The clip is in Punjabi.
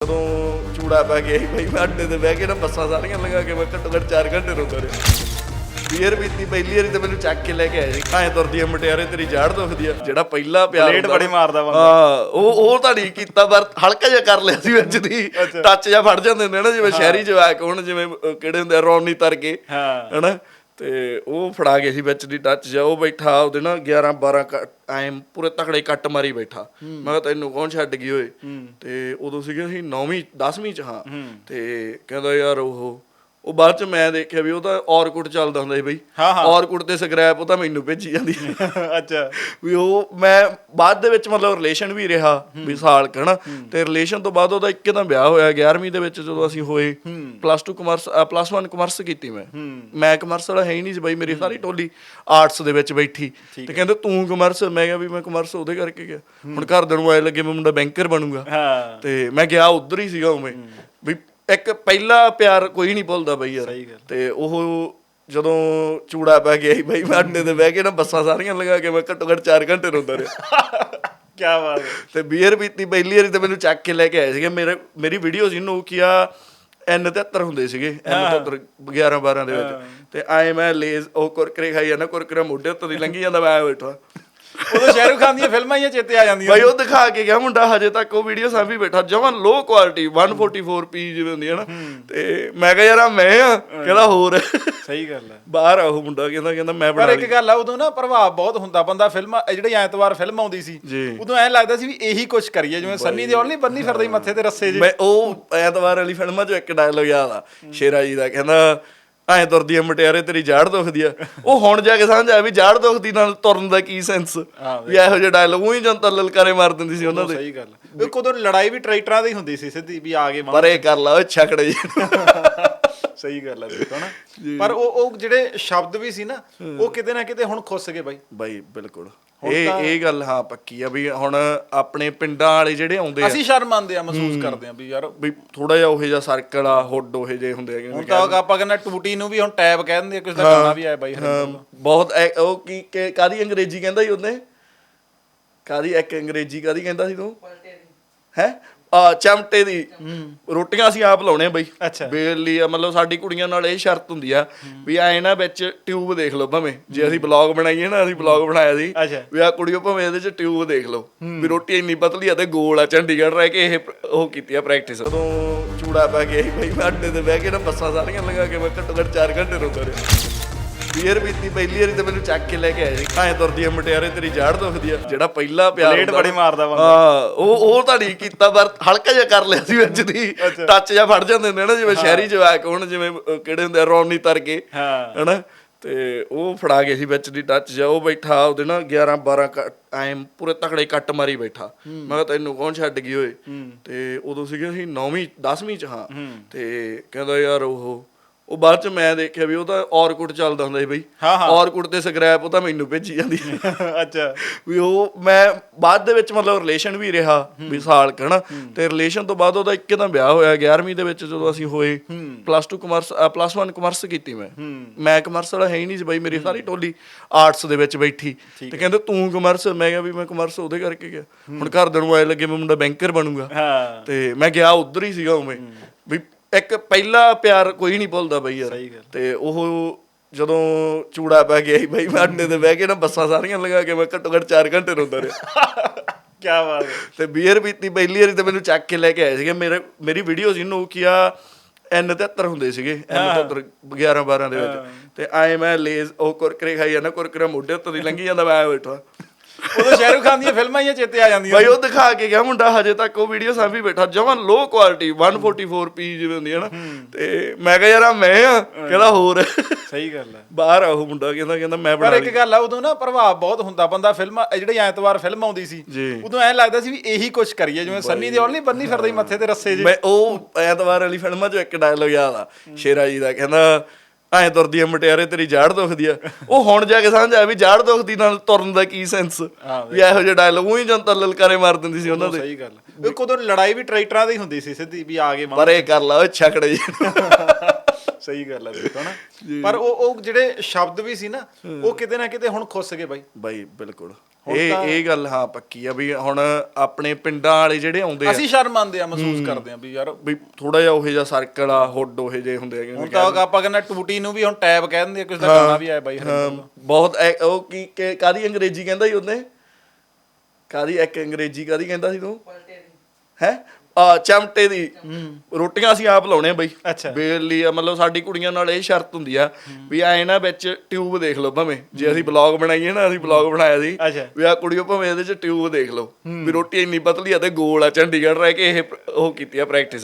ਜਦੋਂ ਚੂੜਾ ਪੈ ਗਿਆ ਸੀ ਬਈ ਮੈਂ ਅੱਡੇ ਤੇ ਬਹਿ ਕੇ ਨਾ ਬੱਸਾਂ ਸਾਰੀਆਂ ਲਗਾ ਕੇ ਮੈਂ ਘੱਟੋ ਘੱਟ 4 ਘੰਟੇ ਰੋਂਦਾ ਰਿਹਾ। ਬੀਅਰ ਪੀਤੀ ਪਹਿਲੀ ਵਾਰੀ ਤੇ ਮੈਨੂੰ ਚੱਕ ਕੇ ਲੈ ਕੇ ਆਏ ਸੀ। ਐਂ ਤੁਰਦੀ ਆ ਮਟਿਆਰੇ ਤੇਰੀ ਜਾੜ ਦੁਖਦੀ ਆ। ਜਿਹੜਾ ਪਹਿਲਾ ਪਿਆਰ ਹੁੰਦਾ ਬੜੀ ਮਾਰਦਾ ਬੰਦਾ। ਹਾਂ ਉਹ ਉਹ ਤਾਂ ਨਹੀਂ ਕੀਤਾ ਪਰ ਹਲਕਾ ਜਿਹਾ ਕਰ ਲਿਆ ਸੀ ਵਿੱਚ ਦੀ। ਟੱਚ ਜਿਹਾ ਫੜ ਜਾਂਦੇ ਹੁੰਦੇ ਨਾ ਜਿਵੇਂ ਸ਼ਹਿਰੀ ਜਵਾਕ ਹੁਣ ਜਿਵੇਂ ਕਿਹੜੇ ਹੁੰਦੇ ਆ ਰੌਣੀ ਤਰ ਕੇ ਹਾਂ। ਹਨਾ? ਤੇ ਉਹ ਫੜਾ ਗਏ ਸੀ ਵਿੱਚ ਦੀ ਟੱਚ ਜਾ ਉਹ ਬੈਠਾ ਉਹਦੇ ਨਾ 11 12 ਐਂ ਪੂਰੇ ਤਕੜੇ ਕੱਟ ਮਾਰੀ ਬੈਠਾ। ਮੈਂ ਕਿਹਾ ਤੈਨੂੰ ਕੌਣ ਛੱਡ ਗਈ ਓਏ? ਤੇ ਉਦੋਂ ਸੀਗੇ ਅਸੀਂ 9ਵੀਂ 10ਵੀਂ ਚ ਹਾਂ। ਤੇ ਕਹਿੰਦਾ ਯਾਰ ਉਹ ਉਹ ਬਾਅਦ ਚ ਮੈਂ ਦੇਖਿਆ ਵੀ ਉਹ ਤਾਂ ਔਰਕੁੱਟ ਚੱਲਦਾ ਹੁੰਦਾ ਸੀ ਬਈ। ਹਾਂ, ਹਾਂ। ਔਰਕੁੱਟ ਤੇ ਸਕ੍ਰੈਪ ਉਹ ਤਾਂ ਮੈਨੂੰ ਭੇਜੀ ਜਾਂਦੀ। ਅੱਛਾ। ਵੀ ਉਹ ਮੈਂ ਬਾਅਦ ਦੇ ਵਿੱਚ ਮਤਲਬ ਰਿਲੇਸ਼ਨ ਵੀ ਰਿਹਾ ਵੀ ਸਾਲ ਕੁ ਹਨਾ? ਤੇ ਰਿਲੇਸ਼ਨ ਤੋਂ ਬਾਅਦ ਉਹਦਾ ਇੱਕਦਮ ਵਿਆਹ ਹੋਇਆ 11ਵੀਂ ਦੇ ਵਿੱਚ ਜਦੋਂ ਅਸੀਂ ਹੋਏ। ਪਲੱਸ 2 ਕਮਰਸ ਪਲੱਸ 1 ਕਮਰਸ ਕੀਤੀ ਮੈਂ। ਮੈਂ ਕਮਰਸ ਵਾਲਾ ਹੈ ਹੀ ਨਹੀਂ ਸੀ ਬਾਈ ਮੇਰੀ ਸਾਰੀ ਟੋਲੀ ਆਰਟਸ ਦੇ ਵਿੱਚ ਬੈਠੀ। ਤੇ ਕਹਿੰਦੇ ਤੂੰ ਕਮਰਸ ਮੈਂ ਕਿਹਾ ਵੀ ਮੈਂ ਕਮਰਸ ਉਹਦੇ ਕਰਕੇ ਗਿਆ। ਹੁਣ ਘਰਦਿਆਂ ਨੂੰ ਆਏ ਲੱਗੇ ਮੈਂ ਮੁੰਡਾ ਬੈਂਕਰ ਬਣੂਗਾ। ਹਾਂ। ਤੇ ਮੈਂ ਗਿਆ ਉਧਰ ਹੀ ਸੀਗਾ ਉਵੇਂ। ਵੀ ਇੱਕ ਪਹਿਲਾ ਪਿਆਰ ਕੋਈ ਨਹੀਂ ਭੁੱਲਦਾ ਬਈ ਯਾਰ। ਤੇ ਉਹ ਜਦੋਂ ਚੂੜਾ ਪੈ ਗਿਆ ਸੀ ਬਈ ਮੈਂ ਅੱਡੇ ਤੇ ਬਹਿ ਕੇ ਨਾ ਬੱਸਾਂ ਸਾਰੀਆਂ ਲਗਾ ਕੇ ਮੈਂ ਘੱਟੋ ਘੱਟ 4 ਘੰਟੇ ਰੋਂਦਾ ਰਿਹਾ। ਕੀ ਬਾਤ ਹੈ। ਤੇ ਬੀਅਰ ਪੀਤੀ ਪਹਿਲੀ ਵਾਰੀ ਤੇ ਮੈਨੂੰ ਚੱਕ ਕੇ ਲੈ ਕੇ ਆਏ ਸੀਗੇ। ਮੇਰੇ ਮੇਰੀ ਵੀਡੀਓ ਸੀ ਨੋਕੀਆ N73 ਹੁੰਦੇ ਸੀਗੇ N73 11 12 ਦੇ ਵਿੱਚ। ਤੇ ਆਏ ਮੈਂ ਲੇਜ਼ ਉਹ ਕੁਰਕਰੇ ਖਾਈ ਜਾਂਦਾ ਕੁਰਕਰੇ ਮੋਢੇ ਉੱਤੇ ਦੀ ਲੰਗੀ ਜਾਂਦਾ ਮੈਂ ਬੈਠਾ। ਉਦੋਂ ਸ਼ਾਹਰੁਖ ਖਾਨ ਦੀਆਂ ਫਿਲਮਾਂ ਹੀ ਚੇਤੇ ਆ ਜਾਂਦੀਆਂ ਬਾਈ ਉਹ ਦਿਖਾ ਕੇ ਗਿਆ ਮੁੰਡਾ ਹਜੇ ਤੱਕ ਉਹ ਵੀਡੀਓ ਸਾਂਭੀ ਬੈਠਾ ਜਮਾਂ ਲੋ ਕੁਆਲਿਟੀ 144p ਜਿਵੇਂ ਹੁੰਦੀ ਹੈ ਨਾ। ਤੇ ਮੈਂ ਕਿਹਾ ਯਾਰ ਆਹ ਮੈਂ ਆ? ਕਹਿੰਦਾ ਹੋਰ। ਸਹੀ ਗੱਲ ਹੈ। ਬਾਹਰ ਆ ਉਹ ਮੁੰਡਾ ਕਹਿੰਦਾ ਕਹਿੰਦਾ ਮੈਂ ਬਣਾ ਪਰ ਇੱਕ ਗੱਲ ਆ ਉਦੋਂ ਨਾ ਪ੍ਰਭਾਵ ਬਹੁਤ ਹੁੰਦਾ ਬੰਦਾ ਫਿਲਮਾਂ ਜਿਹੜੀ ਐਤਵਾਰ ਫਿਲਮ ਆਉਂਦੀ ਸੀ। ਉਦੋਂ ਐਂ ਲੱਗਦਾ ਸੀ ਵੀ ਇਹੀ ਕੁਝ ਕਰੀਏ ਜਿਵੇਂ ਸੰਨੀ ਦਿਓਲ ਨਹੀਂ ਬੰਨੀ ਫਿਰਦਾ ਸੀ ਮੱਥੇ ਤੇ ਰੱਸੇ ਜੇ ਮੈਂ ਉਹ ਐਤਵਾਰ ਵਾਲੀ ਫਿਲਮਾਂ 'ਚ ਇੱਕ ਡਾਇਲੋਗ ਯਾਦ ਆ ਸ਼ੇਰਾ ਜੀ ਦਾ ਕਹਿੰਦਾ ਐਂ ਤੁਰਦੀ ਆ ਮਟਿਆਰੇ ਤੇਰੀ ਜਾੜ ਦੁਖਦੀ ਆ। ਉਹ ਹੁਣ ਜਾ ਕੇ ਸਮਝ ਆਇਆ ਵੀ ਜਾੜ ਦੁਖਦੀ ਨਾਲ ਤੁਰਨ ਦਾ ਕੀ ਸੈਂਸ ਵੀ ਇਹੋ ਜਿਹੇ ਡਾਇਲੋਗ ਉਹੀ ਜਨਤਾ ਲਲਕਾਰੇ ਮਾਰ ਦਿੰਦੀ ਸੀ ਉਹਨਾਂ ਦੇ। ਸਹੀ ਗੱਲ। ਇੱਕ ਉਦੋਂ ਲੜਾਈ ਵੀ ਟਰੈਕਟਰਾਂ ਦੀ ਹੁੰਦੀ ਸੀ ਸਿੱਧੀ ਵੀ ਆ ਗਏ ਪਰੇ ਕਰ ਲਾ ਉਹ ਛਕੜੇ ਜੀ। ਸਹੀ ਗੱਲ ਹੈ ਦੇਖੋ ਨਾ। ਪਰ ਉਹ ਉਹ ਜਿਹੜੇ ਸ਼ਬਦ ਵੀ ਸੀ ਨਾ ਉਹ ਕਿਤੇ ਨਾ ਕਿਤੇ ਹੁਣ ਖੁੱਸ ਗਏ ਬਾਈ। ਬਾਈ ਬਿਲਕੁਲ। ਇਹ ਇਹ ਗੱਲ ਹਾਂ ਪੱਕੀ ਆ ਵੀ ਹੁਣ ਆਪਣੇ ਪਿੰਡਾਂ ਵਾਲੇ ਜਿਹੜੇ ਆਉਂਦੇ ਆ ਅਸੀਂ ਸ਼ਰਮ ਆਉਂਦੇ ਆ ਮਹਿਸੂਸ ਕਰਦੇ ਆ ਵੀ ਯਾਰ ਵੀ ਥੋੜਾ ਜਿਹਾ ਉਹੇ ਜਿਹਾ ਸਰਕਲ ਆ ਹੁੱਡ ਉਹੇ ਜਿਹੇ ਹੁੰਦੇ ਆ ਹੁਣ ਤਾਂ ਆਪਾਂ ਕਹਿੰਦੇ ਟੂਟੀ ਨੂੰ ਵੀ ਹੁਣ ਟੈਬ ਕਹਿ ਦਿੰਦੇ ਆ ਕਿਸੇ ਦਾ ਗਾਣਾ ਵੀ ਆਇਆ ਬਾਈ। ਬਹੁਤ ਉਹ ਕੀ ਕਾਦੀ ਅੰਗਰੇਜ਼ੀ ਕਹਿੰਦਾ ਸੀ ਉਹਨੇ? ਕਾਦੀ ਇੱਕ ਅੰਗਰੇਜ਼ੀ ਕਾਦੀ ਕਹਿੰਦਾ ਸੀ ਤੂੰ? ਹੈ? ਆ ਚਮਟੇ ਦੀ ਰੋਟੀਆਂ ਅਸੀਂ ਆਪ ਲਾਉਣੇ ਬਈ। ਬੇਲੀ ਆ ਮਤਲਬ ਸਾਡੀ ਕੁੜੀਆਂ ਨਾਲ ਇਹ ਸ਼ਰਤ ਹੁੰਦੀ ਆ ਵੀ ਐ ਨਾ ਵਿੱਚ ਟਿਊਬ ਦੇਖ ਲਓ ਭਾਵੇਂ। ਜੇ ਅਸੀਂ ਬਲੌਗ ਬਣਾਈਏ ਨਾ ਅਸੀਂ ਬਲੌਗ ਬਣਾਇਆ ਸੀ। ਵੀ ਆ ਕੁੜੀਓ ਭਾਵੇਂ ਇਹਦੇ ਚ ਟਿਊਬ ਦੇਖ ਲਓ। ਵੀ ਰੋਟੀ ਇੰਨੀ ਪਤਲੀ ਆ ਤੇ ਗੋਲ ਆ ਚੰਡੀਗੜ੍ਹ ਰਹਿ ਕੇ ਇਹ ਉਹ ਕੀਤੀ ਆ ਪ੍ਰੈਕਟਿਸ ਜਦੋਂ ਚੂੜਾ ਪੈ ਗਿਆ ਸੀ ਬਈ ਮੈਂ ਅੱਡੇ ਤੇ ਬਹਿ ਕੇ ਨਾ ਬੱਸਾਂ ਸਾਰੀਆਂ ਲਗਾ ਕੇ ਮੈਂ ਘੱਟੋ ਘੱਟ 4 ਘੰਟੇ ਰੋਂਦਾ ਰਿਹਾ। ਬੀਅਰ ਪੀਤੀ ਪਹਿਲੀ ਵਾਰੀ ਤੇ ਮੈਨੂੰ ਚੱਕ ਕੇ ਲੈ ਕੇ ਆਏ ਸੀ ਐਂ ਤੁਰਦੀ ਆ ਮਟਿਆਰੇ ਤੇਰੀ ਜਾੜ ਦੁਖਦੀ ਆ। ਜਿਹੜਾ ਪਹਿਲਾ ਪਿਆਰ ਹੁੰਦਾ ਬੜੀ ਮਾਰਦਾ ਬੰਦਾ। ਹਾਂ ਉਹ ਉਹ ਤਾਂ ਨਹੀਂ ਕੀਤਾ ਪਰ ਹਲਕਾ ਜਿਹਾ ਕਰ ਲਿਆ ਸੀ ਵਿੱਚ ਦੀ। ਟੱਚ ਜਿਹਾ ਫੜ ਜਾਂਦੇ ਹੁੰਦੇ ਨਾ ਜਿਵੇਂ ਸ਼ਹਿਰੀ ਜਵਾਕ ਹੁਣ ਜਿਵੇਂ ਅਹ, ਕਿਹੜੇ ਹੁੰਦੇ ਆ ਰੌਣੀ ਤਰ ਕੇ ਹਾਂ। ਹਨਾ? ਤੇ ਉਹ ਫੜਾ ਗਏ ਸੀ ਵਿੱਚ ਦੀ ਟੱਚ ਜਾ ਉਹ ਬੈਠਾ ਉਹਦੇ ਨਾ 11 12 ਐਂ ਪੂਰੇ ਤਕੜੇ ਕੱਟ ਮਾਰੀ ਬੈਠਾ। ਮੈਂ ਕਿਹਾ ਤੈਨੂੰ ਕੌਣ ਛੱਡ ਗਈ ਓਏ? ਤੇ ਉਦੋਂ ਸੀਗੇ ਅਸੀਂ 9ਵੀਂ 10ਵੀਂ ਚ ਹਾਂ। ਤੇ ਕਹਿੰਦਾ ਯਾਰ ਉਹ ਉਹ ਬਾਅਦ ਚ ਮੈਂ ਦੇਖਿਆ ਵੀ ਉਹ ਤਾਂ ਔਰਕੁੱਟ ਚੱਲਦਾ ਹੁੰਦਾ ਸੀ ਬਈ। ਔਰਕੁੱਟ ਤੇ ਸਕ੍ਰੈਪ ਉਹ ਤਾਂ ਮੈਨੂੰ ਭੇਜੀ ਜਾਂਦੀ। ਅੱਛਾ। ਵੀ ਉਹ ਮੈਂ ਬਾਅਦ ਦੇ ਵਿੱਚ ਮਤਲਬ ਰਿਲੇਸ਼ਨ ਵੀ ਰਿਹਾ ਵੀ ਸਾਲ ਕੁ ਹਨਾ। ਤੇ ਰਿਲੇਸ਼ਨ ਤੋਂ ਬਾਅਦ ਉਹਦਾ ਇੱਕਦਮ ਵਿਆਹ ਹੋਇਆ 11ਵੀਂ ਦੇ ਵਿੱਚ ਜਦੋਂ ਅਸੀਂ ਹੋਏ। ਪਲੱਸ 2 ਕਮਰਸ ਪਲੱਸ 1 ਕਮਰਸ ਕੀਤੀ ਮੈਂ। ਮੈਂ ਕਮਰਸ ਵਾਲਾ ਹੈ ਹੀ ਨਹੀਂ ਸੀ ਬਾਈ ਮੇਰੀ ਸਾਰੀ ਟੋਲੀ ਆਰਟਸ ਦੇ ਵਿੱਚ ਬੈਠੀ। ਤੇ ਕਹਿੰਦੇ ਤੂੰ ਕਮਰਸ ਮੈਂ ਕਿਹਾ ਵੀ ਮੈਂ ਕਮਰਸ ਉਹਦੇ ਕਰਕੇ ਗਿਆ। ਹੁਣ ਘਰਦਿਆਂ ਨੂੰ ਆਏ ਲੱਗੇ ਮੈਂ ਮੁੰਡਾ ਬੈਂਕਰ ਬਣੂਗਾ। ਤੇ ਮੈਂ ਗਿਆ ਉਧਰ ਹੀ ਸੀਗਾ ਉਵੇਂ। ਵੀ ਇੱਕ ਪਹਿਲਾ ਪਿਆਰ ਕੋਈ ਨਹੀਂ ਭੁੱਲਦਾ ਬਈ ਯਾਰ। ਸਹੀ ਗੱਲ। ਤੇ ਉਹ ਜਦੋਂ ਚੂੜਾ ਪੈ ਗਿਆ ਸੀ ਬਈ ਮੈਂ ਅੱਡੇ ਤੇ ਬਹਿ ਕੇ ਨਾ ਬੱਸਾਂ ਸਾਰੀਆਂ ਲਗਾ ਕੇ ਮੈਂ ਘੱਟੋ ਘੱਟ 4 ਘੰਟੇ ਰੋਂਦਾ ਰਿਹਾ। ਕੀ ਬਾਤ ਹੈ। ਤੇ ਬੀਅਰ ਪੀਤੀ ਪਹਿਲੀ ਵਾਰੀ ਤੇ ਮੈਨੂੰ ਚੱਕ ਕੇ ਲੈ ਕੇ ਆਏ ਸੀਗੇ। ਮੇਰੇ ਮੇਰੀ ਵੀਡੀਓ ਸੀ ਨੋਕੀਆ N73 ਹੁੰਦੇ ਸੀਗੇ N73 11 12 ਦੇ ਵਿੱਚ। ਤੇ ਆਏ ਮੈਂ ਲੇਜ਼ ਉਹ ਕੁਰਕਰੇ ਖਾਈ ਜਾਂਦਾ ਕੁਰਕਰੇ ਮੋਢੇ ਉੱਤੇ ਦੀ ਲੰਗੀ ਜਾਂਦਾ ਮੈਂ ਬੈਠਾ। ਉਦੋਂ ਸ਼ਾਹਰੁਖ ਖਾਨ ਦੀਆਂ ਫਿਲਮਾਂ ਹੀ ਚੇਤੇ ਆ ਜਾਂਦੀਆਂ ਬਾਈ ਉਹ ਦਿਖਾ ਕੇ ਗਿਆ ਮੁੰਡਾ ਹਜੇ ਤੱਕ ਉਹ ਵੀਡੀਓ ਸਾਂਭੀ ਬੈਠਾ ਜਮਾਂ ਲੋ ਕੁਆਲਿਟੀ 144p ਜਿਵੇਂ ਹੁੰਦੀ ਹੈ ਨਾ। ਤੇ ਮੈਂ ਕਿਹਾ ਯਾਰ ਆਹ ਮੈਂ ਆ? ਕਹਿੰਦਾ ਹੋਰ। ਸਹੀ ਗੱਲ ਹੈ। ਬਾਹਰ ਆ ਉਹ ਮੁੰਡਾ ਕਹਿੰਦਾ ਕਹਿੰਦਾ ਮੈਂ ਪਰ ਬਣਾ ਇੱਕ ਲਈ। ਗੱਲ ਆ ਉਦੋਂ ਨਾ ਪ੍ਰਭਾਵ ਬਹੁਤ ਹੁੰਦਾ ਬੰਦਾ ਫਿਲਮਾਂ ਜਿਹੜੀ ਐਤਵਾਰ ਫਿਲਮ ਆਉਂਦੀ ਸੀ। ਉਦੋਂ ਐਂ ਲੱਗਦਾ ਸੀ ਵੀ ਇਹੀ ਕੁਝ ਕਰੀਏ ਜਿਵੇਂ ਸੰਨੀ ਦਿਓਲ ਨਹੀਂ ਬੰਨੀ ਫਿਰਦਾ ਸੀ ਮੱਥੇ ਤੇ ਰੱਸੇ ਜੇ ਮੈਂ ਉਹ ਐਤਵਾਰ ਵਾਲੀ ਫਿਲਮਾਂ 'ਚ ਇੱਕ ਡਾਇਲੋਗ ਯਾਦ ਆ ਸ਼ੇਰਾ ਜੀ ਦਾ ਕਹਿੰਦਾ ਐਂ ਤੁਰਦੀ ਆ ਮਟਿਆਰੇ ਤੇਰੀ ਜਾੜ ਦੁਖਦੀ ਆ। ਉਹ ਹੁਣ ਜਾ ਕੇ ਸਮਝ ਆਇਆ ਵੀ ਜਾੜ ਦੁਖਦੀ ਨਾਲ ਤੁਰਨ ਦਾ ਕੀ ਸੈਂਸ ਵੀ ਇਹੋ ਜਿਹੇ ਡਾਇਲੋਗ ਉਹੀ ਜਨਤਾ ਲਲਕਾਰੇ ਮਾਰ ਦਿੰਦੀ ਸੀ ਉਹਨਾਂ ਦੇ। ਸਹੀ ਗੱਲ। ਹੈ। ਇੱਕ ਉਦੋਂ ਲੜਾਈ ਵੀ ਟਰੈਕਟਰਾਂ ਦੀ ਹੁੰਦੀ ਸੀ ਸਿੱਧੀ ਵੀ ਆ ਗਏ ਪਰੇ ਕਰ ਲਾ ਉਹ ਛਕੜੇ ਜੀ। ਸਹੀ ਗੱਲ ਹੈ ਦੇਖੋ ਨਾ। ਪਰ ਉਹ ਉਹ ਜਿਹੜੇ ਸ਼ਬਦ ਵੀ ਸੀ ਨਾ ਉਹ ਕਿਤੇ ਨਾ ਕਿਤੇ ਹੁਣ ਖੁੱਸ ਗਏ ਬਾਈ। ਬਾਈ ਬਿਲਕੁਲ। ਇਹ ਇਹ ਗੱਲ ਹਾਂ ਪੱਕੀ ਆ ਵੀ ਹੁਣ ਆਪਣੇ ਪਿੰਡਾਂ ਵਾਲੇ ਜਿਹੜੇ ਆਉਂਦੇ ਆ ਅਸੀਂ ਸ਼ਰਮ ਮੰਨਦੇ ਆ ਮਹਿਸੂਸ ਕਰਦੇ ਆ ਵੀ ਯਾਰ ਵੀ ਥੋੜਾ ਜਿਹਾ ਉਹੇ ਜਿਹਾ ਸਰਕਲ ਆ ਹੁੱਡ ਉਹੇ ਜਿਹੇ ਹੁੰਦੇ ਆ ਹੁਣ ਤਾਂ ਆਪਾਂ ਕਹਿੰਦਾ ਟੂਟੀ ਨੂੰ ਵੀ ਹੁਣ ਟੈਬ ਕਹਿ ਦਿੰਦੇ ਆ ਕਿਸੇ ਦਾ ਗਾਣਾ ਵੀ ਆਇਆ ਬਾਈ। ਬਹੁਤ ਉਹ ਕੀ ਕਾਦੀ ਅੰਗਰੇਜ਼ੀ ਕਹਿੰਦਾ ਸੀ ਉਹਨੇ? ਕਾਦੀ ਇੱਕ ਅੰਗਰੇਜ਼ੀ ਕਾਦੀ ਕਹਿੰਦਾ ਸੀ ਤੂੰ? ਹੈ? ਆ ਚਮਟੇ ਦੀ ਰੋਟੀਆਂ ਅਸੀਂ ਆਪ ਲਾਉਣੇ ਆ ਬਈ। ਅੱਛਾ। ਬੇਲੀ ਆ ਮਤਲਬ ਸਾਡੀ ਕੁੜੀਆਂ ਨਾਲ ਇਹ ਸ਼ਰਤ ਹੁੰਦੀ ਆ ਵੀ ਐ ਨਾ ਵਿੱਚ ਟਿਊਬ ਦੇਖ ਲਓ ਭਾਵੇਂ। ਜੇ ਅਸੀਂ ਬਲੌਗ ਬਣਾਈਏ ਨਾ ਅਸੀਂ ਬਲੌਗ ਬਣਾਇਆ ਸੀ ਅੱਛਾ। ਵੀ ਆ ਕੁੜੀਓ ਭਾਵੇਂ ਇਹਦੇ ਚ ਟਿਊਬ ਦੇਖ ਲਓ। ਵੀ ਰੋਟੀ ਇੰਨੀ ਪਤਲੀ ਆ ਤੇ ਗੋਲ ਆ ਚੰਡੀਗੜ੍ਹ ਰਹਿ ਕੇ ਇਹ ਉਹ ਕੀਤੀ ਆ ਪ੍ਰੈਕਟਿਸ